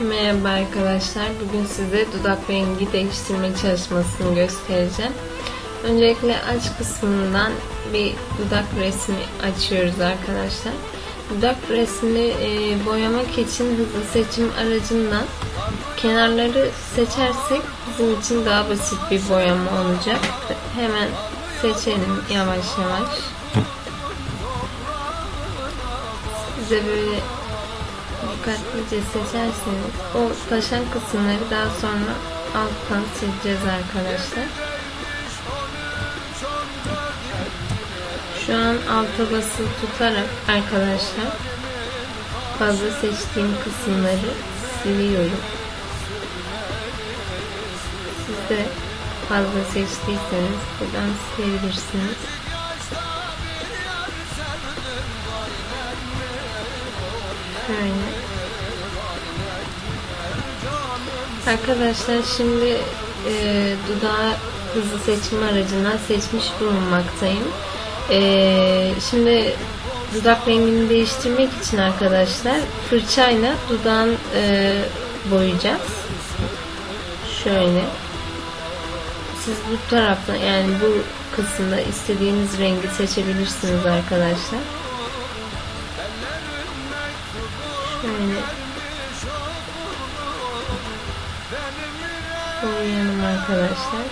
Merhaba arkadaşlar. Bugün size dudak rengi değiştirme çalışmasını göstereceğim. Öncelikle aç kısmından bir dudak resmi açıyoruz arkadaşlar. Dudak resmini e, boyamak için hızlı seçim aracından kenarları seçersek bizim için daha basit bir boyama olacak. Hemen seçelim yavaş yavaş. Size böyle dikkatlice seçerseniz o taşan kısımları daha sonra alttan sileceğiz arkadaşlar. Şu an alta basılı tutarak arkadaşlar fazla seçtiğim kısımları siliyorum. Siz de fazla seçtiyseniz buradan silebilirsiniz. Şöyle. Arkadaşlar şimdi e, dudağı hızlı seçim aracından seçmiş bulunmaktayım. E, şimdi dudak rengini değiştirmek için arkadaşlar fırçayla dudağın e, boyayacağız. Şöyle. Siz bu taraftan yani bu kısımda istediğiniz rengi seçebilirsiniz arkadaşlar. Şöyle boyayalım arkadaşlar.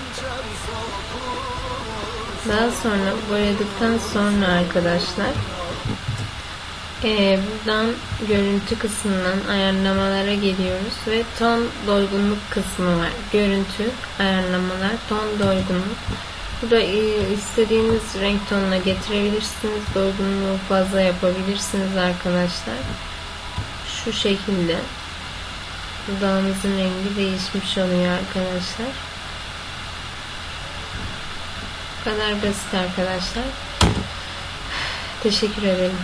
Daha sonra boyadıktan sonra arkadaşlar ee, buradan görüntü kısmından ayarlamalara geliyoruz ve ton doygunluk kısmı var. Görüntü, ayarlamalar, ton doygunluk. Burada e, istediğiniz renk tonuna getirebilirsiniz. Doygunluğu fazla yapabilirsiniz arkadaşlar. Şu şekilde dudağımızın rengi değişmiş oluyor arkadaşlar. Bu kadar basit arkadaşlar. Teşekkür ederim.